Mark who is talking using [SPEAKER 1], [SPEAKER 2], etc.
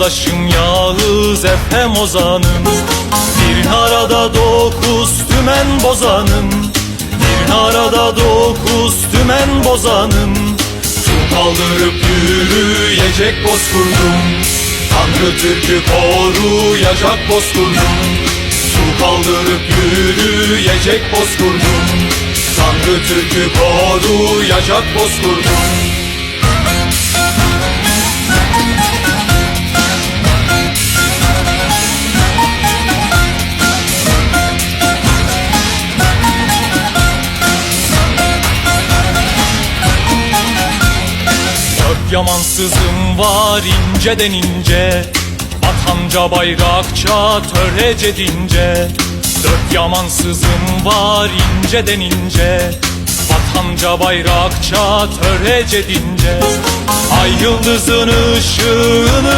[SPEAKER 1] Arkadaşım Yağız Efem Ozan'ım Bir arada dokuz tümen bozanım Bir arada dokuz tümen bozanım Su kaldırıp yürüyecek bozkurdum Tanrı Türk'ü koruyacak bozkurdum Su kaldırıp yürüyecek bozkurdum Tanrı Türk'ü koruyacak bozkurdum yamansızım var inceden ince. Vatanca bayrakça törece dince. Dört yamansızım var inceden ince. Vatanca bayrakça törece dince. Ay yıldızın ışığını